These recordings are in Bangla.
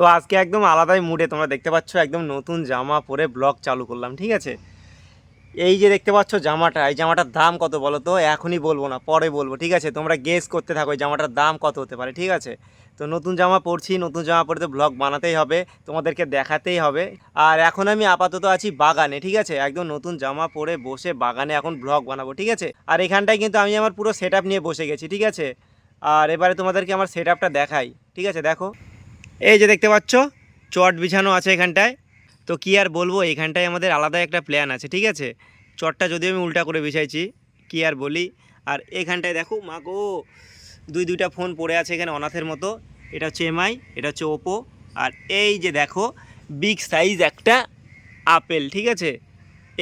তো আজকে একদম আলাদাই মুডে তোমরা দেখতে পাচ্ছ, একদম নতুন জামা পরে ব্লগ চালু করলাম, ঠিক আছে? এই যে দেখতে পাচ্ছ জামাটা, এই জামাটার দাম কত বলো তো? এখনই বলব না, পরে বলব, ঠিক আছে? তোমরা গেস করতে থাকো, এই জামাটার দাম কত হতে পারে, ঠিক আছে? তো নতুন জামা পরছি, নতুন জামা পরে তো ব্লগ বানাতেই হবে, তোমাদেরকে দেখাতেই হবে। আর এখন আমি আপাতত আছি বাগানে, ঠিক আছে? একদম নতুন জামা পরে বসে বাগানে এখন ব্লগ বানাবো, ঠিক আছে? আর এখানটায় কিন্তু আমি আমার পুরো সেট নিয়ে বসে গেছি, ঠিক আছে? আর এবারে তোমাদেরকে আমার সেট দেখাই, ঠিক আছে? দেখো। এই যে দেখতে পাচ্ছ, চট বিছানো আছে এখানটায়। তো কি আর বলব, এখানটায় আমাদের আলাদা একটা প্ল্যান আছে, ঠিক আছে? চটটা যদিও আমি উল্টা করে বিছাইছি, কি আর বলি? আর এখানটায় দেখো, মা গো, দুই দুইটা ফোন পড়ে আছে এখানে অনাথের মতো। এটা হচ্ছে এমআই এটা হচ্ছে ওপো আর এই যে দেখো বিগ সাইজ একটা আপেল, ঠিক আছে?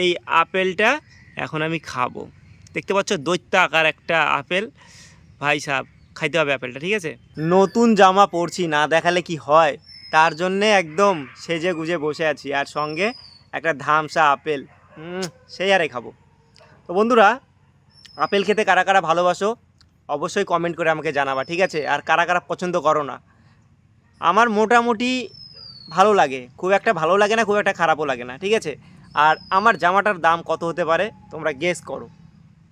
এই আপেলটা এখন আমি খাব। দেখতে পাচ্ছ দৈত্য আকার একটা আপেল। ভাই সাহেব খাইতে হবে আপেলটা, ঠিক আছে? নতুন জামা পরছি, না দেখালে কি হয়? তার জন্যে একদম সেজে গুজে বসে আছি, আর সঙ্গে একটা ধামসা আপেল। সেই আরে খাব। তো বন্ধুরা, আপেল খেতে কারা কারা ভালোবাসো, অবশ্যই কমেন্ট করে আমাকে জানাবা, ঠিক আছে? আর কারা কারা পছন্দ করো না। আমার মোটামুটি ভালো লাগে, খুব একটা ভালো লাগে না, খুব একটা খারাপও লাগে না, ঠিক আছে? আর আমার জামাটার দাম কত হতে পারে, তোমরা গেস করো।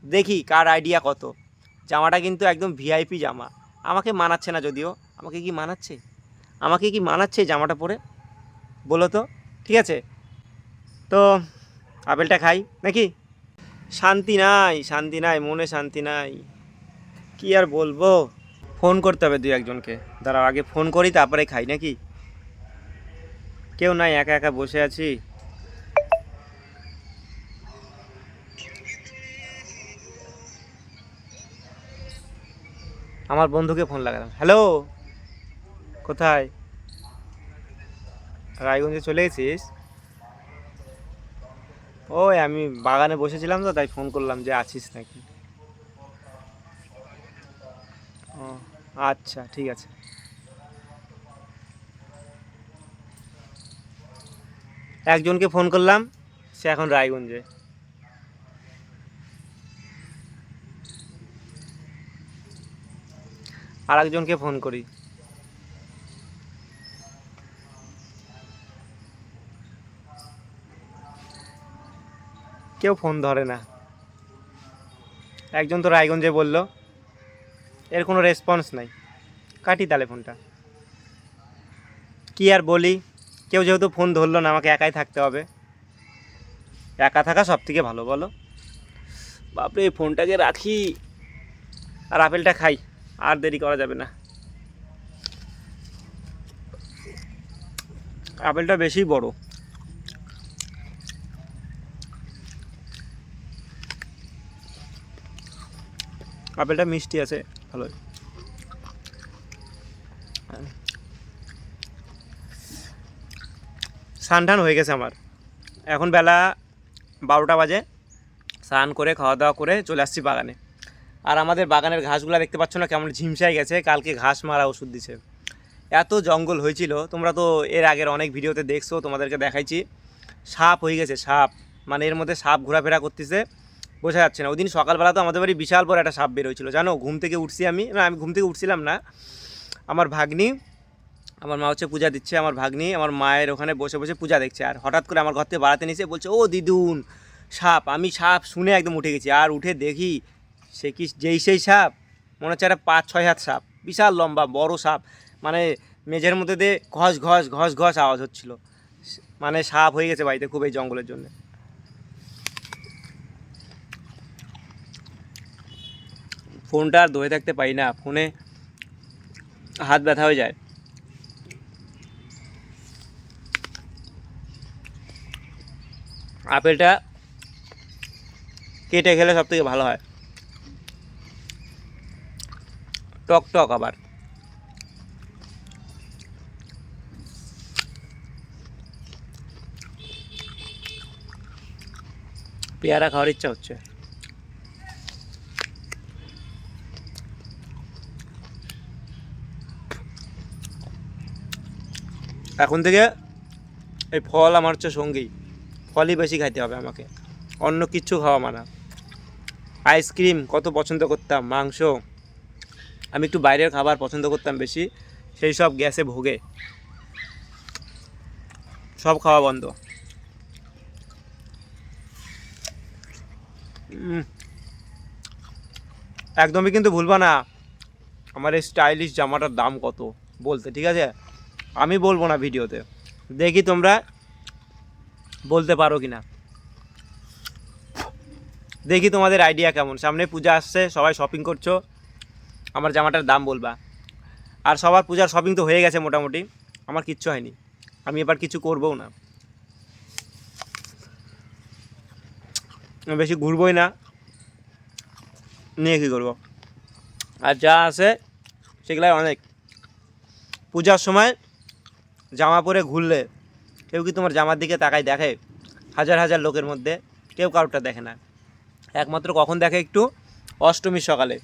দেখি কার আইডিয়া কত। জামাটা কিন্তু একদম ভিআইপি জামা। আমাকে মানাচ্ছে না যদিও। আমাকে কি মানাচ্ছে? আমাকে কি মানাচ্ছে জামাটা পরে? বলো তো, ঠিক আছে? তো, আপেলটা খাই, নাকি? শান্তি নাই শান্তি নাই, মনে শান্তি নাই। কি আর বলব? ফোন করতে হবে দুই একজনকে। দাঁড়াও, আগে ফোন করি, তারপরে খাই, নাকি? কেউ নাই, একা একা বসে আছি। আমার বন্ধুকে ফোন লাগালাম। হ্যালো কোথায়? রায়গঞ্জে চলে গেছিস? ওই আমি বাগানে বসেছিলাম তো, তাই ফোন করলাম যে আছিস নাকি? ও আচ্ছা ঠিক আছে। একজনকে ফোন করলাম, সে এখন রায়গঞ্জে। আর একজনকে ফোন করি। কেউ ফোন ধরে না। একজন তো রায়গঞ্জে বলল, এর কোনো রেসপন্স নাই। কাটি তাহলে ফোনটা। কি আর বলি, কেউ যেহেতু ফোন ধরলো না, আমাকে একাই থাকতে হবে। একা থাকা সব থেকে ভালো বলো। বাপরে ফোনটাকে রাখি। আর আপেলটা খাই। আর দেরি করা যাবে না। আপেলটা বেশি বড়। আপেলটা মিষ্টি আছে, ভালোই। স্নান টান হয়ে গেছে আমার। এখন বেলা বারোটা বাজে। স্নান করে, খাওয়া দাওয়া করে চলে আসছি বাগানে। আর আমাদের বাগানের ঘাসগুলো দেখতে পাচ্ছ না কেমন ঝিমসাই গেছে, কালকে ঘাস মারা ওষুধ দিছে। এত জঙ্গল হয়েছিল, তোমরা তো এর আগের অনেক ভিডিওতে দেখছ, তোমাদেরকে দেখাইছি। সাপ হয়ে গেছে, সাপ। মানে এর মধ্যে সাপ ঘোরাফেরা করতেছে, বোঝা যাচ্ছে না। ওই দিন সকালবেলা তো আমাদের বাড়ি বিশাল বড় একটা সাপ বের হয়েছিল। জানো, ঘুম থেকে উঠছি আমি, না, আমি ঘুম থেকে উঠছিলাম না। আমার ভাগ্নি, আমার মা হচ্ছে পূজা দিচ্ছে, আমার ভাগ্নি আমার মায়ের ওখানে বসে বসে পূজা দেখছে। আর হঠাৎ করে আমার ঘর থেকে বাড়াতে নিয়েছে বলছে, ও দিদুন, সাপ, আমি সাপ শুনে একদম উঠে গেছি। আর উঠে দেখি সে কি যেই সেই সাপ? মনে হচ্ছে একটা পাঁচ, ছয় হাত সাপ। বিশাল লম্বা, বড় সাপ। মানে মেঝের মধ্যে দিয়ে ঘস ঘস ঘস ঘস আওয়াজ হচ্ছিল। মানে সাপ হয়ে গেছে বাড়িতে খুব এই জঙ্গলের জন্য। ফোনটা আর ধরে থাকতে পারি না। ফোনে হাত ব্যথা হয়ে যায়। আপেলটা কেটে খেলে সব থেকে ভালো হয়। টক টক আবার। পেয়ারা খাওয়ার ইচ্ছা হচ্ছে। এখন থেকে এই ফল আমার হচ্ছে সঙ্গী। ফলই বেশি খাইতে হবে আমাকে। অন্য কিছু খাওয়া মানা। আইসক্রিম কত পছন্দ করতাম, মাংস। আমি একটু বাইরের খাবার পছন্দ করতাম বেশি, সেই সব গ্যাসে ভোগে। সব খাওয়া বন্ধ। একদমই কিন্তু ভুলবা না। আমার এই স্টাইলিশ জামাটার দাম কত, বলতে, ঠিক আছে? আমি বলব না ভিডিওতে। দেখি তোমরা বলতে পারো কি না দেখি তোমাদের আইডিয়া কেমন। সামনে পূজা আসছে, সবাই শপিং করছ। আমার জামাটার দাম বলবা। আর সবার পূজার শপিং তো হয়ে গেছে মোটামুটি। আমার কিচ্ছু হয়নি। আমি এবার কিছু করবও না। বেশি ঘুরবই না। নিয়ে কী করব? আর যা আছে, সেগুলাই অনেক। পূজার সময় জামা পরে ঘুরলে কেউ কি তোমার জামার দিকে তাকাই দেখে? হাজার হাজার লোকের মধ্যে। কেউ কারোরটা দেখে না। একমাত্র কখন দেখে একটু? অষ্টমীর সকালে।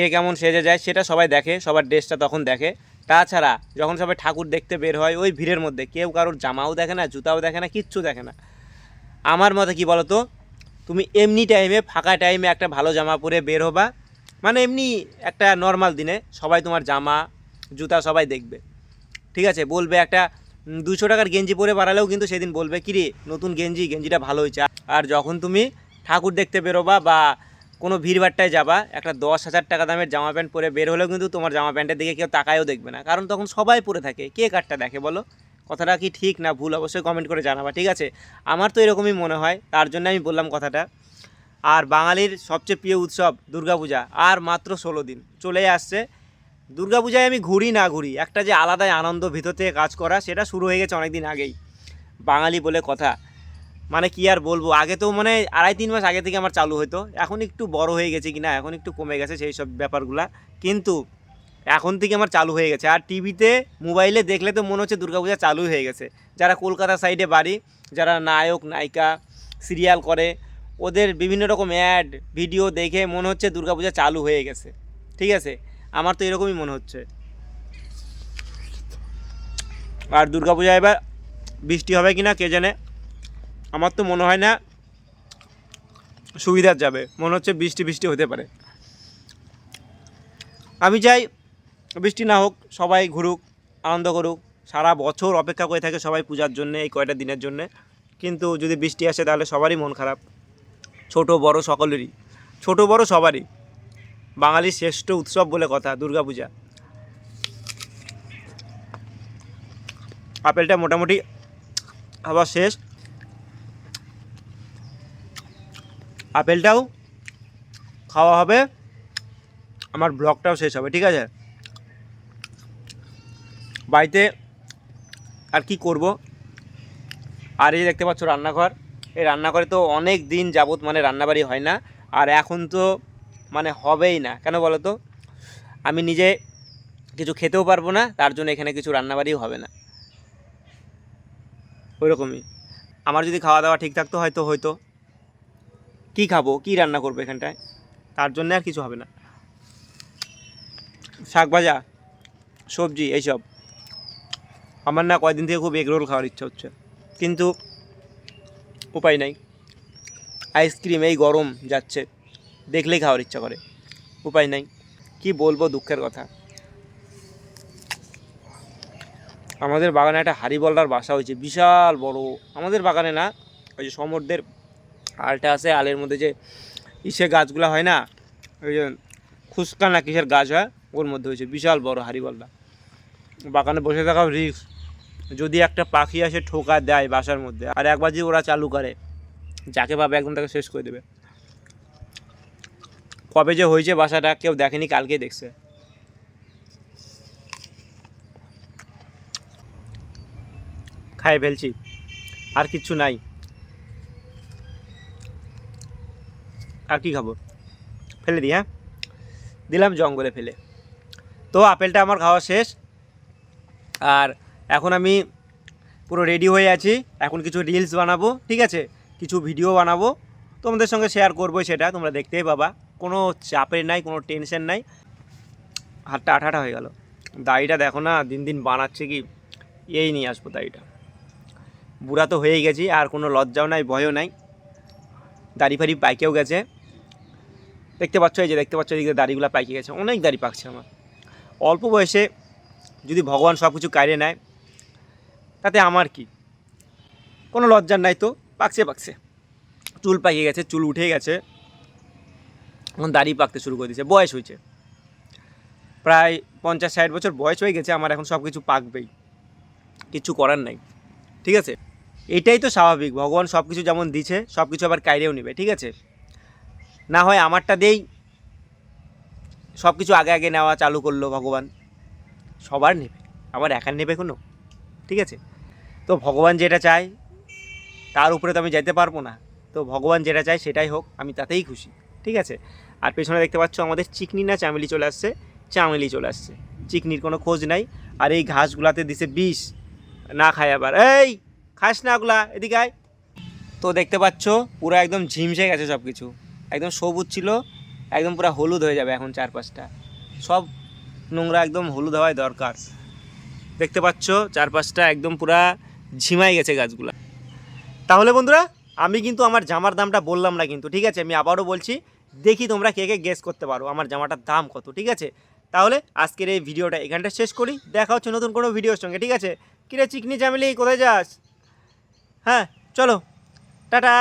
কে কেমন সেজে যায় সেটা সবাই দেখে, সবার ড্রেসটা তখন দেখে। তাছাড়া যখন সবাই ঠাকুর দেখতে বের হয়, ওই ভিড়ের মধ্যে কেউ কারোর জামাও দেখে না, জুতাও দেখে না, কিচ্ছু দেখে না। আমার মতে কি বলো তো তুমি এমনি টাইমে ফাঁকা টাইমে একটা ভালো জামা পরে বের হবা মানে এমনি একটা নর্মাল দিনে সবাই তোমার জামা, জুতা সবাই দেখবে। ঠিক আছে? বলবে একটা দুশো টাকার গেঞ্জি পরে বাড়ালেও কিন্তু সেদিন বলবে, কিরে, নতুন গেঞ্জি, গেঞ্জিটা ভালো হয়েছে। আর যখন তুমি ঠাকুর দেখতে বেরোবা বা কোনো ভিড়ভাট্টায় যাবা, একটা দশ হাজার টাকা দামের জামা প্যান্ট পরে বের হলেও কিন্তু তোমার জামা প্যান্টের দিকে কেউ তাকায়ও দেখবে না। কারণ তখন সবাই পরে থাকে। কে কারটা দেখে বলো? কথাটা কি ঠিক না ভুল? অবশ্যই কমেন্ট করে জানাবা, ঠিক আছে? আমার তো এরকমই মনে হয়, তার জন্য আমি বললাম কথাটা। আর বাঙালির সবচেয়ে প্রিয় উৎসব দুর্গাপূজা, আর মাত্র ষোলো দিন। চলে আসছে। দুর্গাপূজায় আমি ঘুরি না ঘুরি, একটা যে আলাদাই আনন্দ ভিতর থেকে কাজ করা, সেটা শুরু হয়ে গেছে অনেক দিন আগেই। বাঙালি বলে কথা। মানে কি আর বলব? আগে তো মানে আড়াই তিন মাস আগে থেকে আমার চালু হতো এখন একটু বড় হয়ে গেছে কিনা, এখন একটু কমে গেছে সেই সব ব্যাপারগুলা। কিন্তু এখন থেকে আমার চালু হয়ে গেছে। আর টিভিতে, মোবাইলে দেখলে তো মনে হচ্ছে দুর্গাপূজা চালু হয়ে গেছে। যারা কলকাতা সাইডে বাড়ি, যারা নায়ক, নায়িকা সিরিয়াল করে, ওদের বিভিন্ন রকম অ্যাড ভিডিও দেখে মনে হচ্ছে দুর্গাপূজা চালু হয়ে গেছে। ঠিক আছে? আমার তো এরকমই মনে হচ্ছে। আর দুর্গাপূজা এবার বৃষ্টি হবে কি না কে জানে? আমার তো মনে হয় না সুবিধার যাবে। মনে হচ্ছে বৃষ্টি বৃষ্টি হতে পারে। আমি চাই বৃষ্টি না হোক, সবাই ঘুরুক, আনন্দ করুক। সারা বছর অপেক্ষা করে থাকে সবাই পূজার জন্য, এই কয়টা দিনের জন্য। কিন্তু যদি বৃষ্টি আসে তাহলে সবারই মন খারাপ। ছোট, বড় সকলেরই। ছোট, বড় সবারই। বাঙালির শ্রেষ্ঠ উৎসব বলে কথা, দুর্গাপূজা। আপেলটা মোটামুটি আবার শেষ। আপেলটাও খাওয়া হবে। আমার ব্লগটাও শেষ হবে, ঠিক আছে? বাড়িতে আর কি করব? আর এই দেখতে পাচ্ছ রান্নাঘর, এই রান্নাঘরে তো অনেক দিন যাবত মানে রান্নাবাড়ি হয় না, আর এখন তো মানে হবেই না। কেন বলো তো? আমি নিজে কিছু খেতেও পারব না, তার জন্য এখানে কিছু রান্নাবাড়িও হবে না। ওইরকমই। আমার যদি খাওয়া দাওয়া ঠিক থাকতো হয়তো হয়তো। কী খাব? কী রান্না করব এখানটায়? তার জন্য আর কিছু হবে না। শাক ভাজা সবজি এইসব। আমার না কয়দিন থেকে খুব এগরোল খাওয়ার ইচ্ছা হচ্ছে। কিন্তু উপায় নাই। আইসক্রিম এই গরম যাচ্ছে। দেখলেই খাওয়ার ইচ্ছা করে। উপায় নাই। কি বলব দুঃখের কথা। আমাদের বাগানে একটা হারিবলদার বাসা হয়েছে বিশাল বড়। আমাদের বাগানে না ওই যে সমরদের আলটা আছে, আলের মধ্যে যে ইসে গাছগুলো হয় না, ওই যে খুসকা না কিসের গাছ হয়, ওর মধ্যে হয়েছে বিশাল বড় হারিবলদা বাগানে বসে থাকা রিস্ক যদি একটা পাখি আসে, ঠোকা দেয় বাসার মধ্যে, আর একবার যদি ওরা চালু করে, যাকে পাবে একদম তাকে শেষ করে দেবে। কবে যে হয়েছে বাসাটা কেউ দেখেনি কালকে দেখছে। খাই ফেলছি, আর কিচ্ছু নাই। আর কি খাব? ফেলে দিই হ্যাঁ? দিলাম জঙ্গলে ফেলে। তো আপেলটা আমার খাওয়া শেষ। আর এখন আমি পুরো রেডি হয়ে আছি। এখন কিছু রিলস বানাবো, ঠিক আছে? কিছু ভিডিও বানাবো। তোমাদের সঙ্গে শেয়ার করব সেটা, তোমরা দেখতেই পাবা। কোনো চাপের নাই, কোনো টেনশন নাই। হাতটা আঠাটা হয়ে গেল। দাড়িটা দেখো না, দিন দিন বানাচ্ছে কি? এই নিয়ে আসব দাড়িটা। বুড়া তো হয়েই গেছি, আর কোনো লজ্জাও নাই, ভয়ও নাই। দাড়ি ফাড়ি পাইকেও গেছে। দেখতে পাচ্ছ এই যে, দেখতে পাচ্ছ এদিকে দাড়িগুলো পাইকে গেছে, অনেক দাড়ি পাকছে আমার। অল্প বয়সে যদি ভগবান সব কিছু কাইরে নেয়, তাতে আমার কি? কোনো লজ্জার নাই তো, পাকছে পাকছে। চুল পাকিয়ে গেছে, চুল উঠে গেছে। এখন দাড়ি পাকতে শুরু করে দিয়েছে, বয়স হয়েছে। প্রায় পঞ্চাশ, ষাট বছর বয়স হয়ে গেছে, আমার এখন সব কিছু পাকবেই। কিছু করার নাই, ঠিক আছে? এটাই তো স্বাভাবিক, ভগবান সব কিছু যেমন দিছে সব কিছু আবার কাইরেও নেবে, ঠিক আছে? না হয় আমারটা দিয়েই সব কিছু আগে আগে নেওয়া চালু করল ভগবান। সবার নেবে, আবার একার নেবে কোনো? ঠিক আছে? তো ভগবান যেটা চায়, তার উপরে তো আমি যেতে পারব না। তো ভগবান যেটা চায় সেটাই হোক, আমি তাতেই খুশি। ঠিক আছে? আর পেছনে দেখতে পাচ্ছ আমাদের চিকনি না চামেলি চলে আসছে, চামেলি চলে আসছে। চিকনির কোনো খোঁজ নাই, আর এই ঘাসগুলাতে দিছে বিষ। না খায় আবার। এই, খাস না ওগুলা, এদিকে তো দেখতে পাচ্ছ, পুরো একদম ঝিমসে গেছে সব কিছু একদম সবুজ ছিল, একদম পুরো হলুদ হয়ে যাবে এখন চারপাশটা। সব নোংরা একদম হলুদ হওয়াই দরকার। দেখতে পাচ্ছ, চারপাশটা একদম পুরা ঝিমাই গেছে গাছগুলো। তাহলে বন্ধুরা, আমি কিন্তু আমার জামার দামটা বললাম না কিন্তু, ঠিক আছে? আমি আবারও বলছি, দেখি তোমরা কে কে গেস করতে পারো আমার জামাটার দাম কত, ঠিক আছে? তাহলে আজকের এই ভিডিওটা এখানটা শেষ করি। দেখা হচ্ছে নতুন কোনো ভিডিওর সঙ্গে, ঠিক আছে? কিরে চিকনি চামেলি কোথায় যাস? হ্যাঁ চলো, টাটা!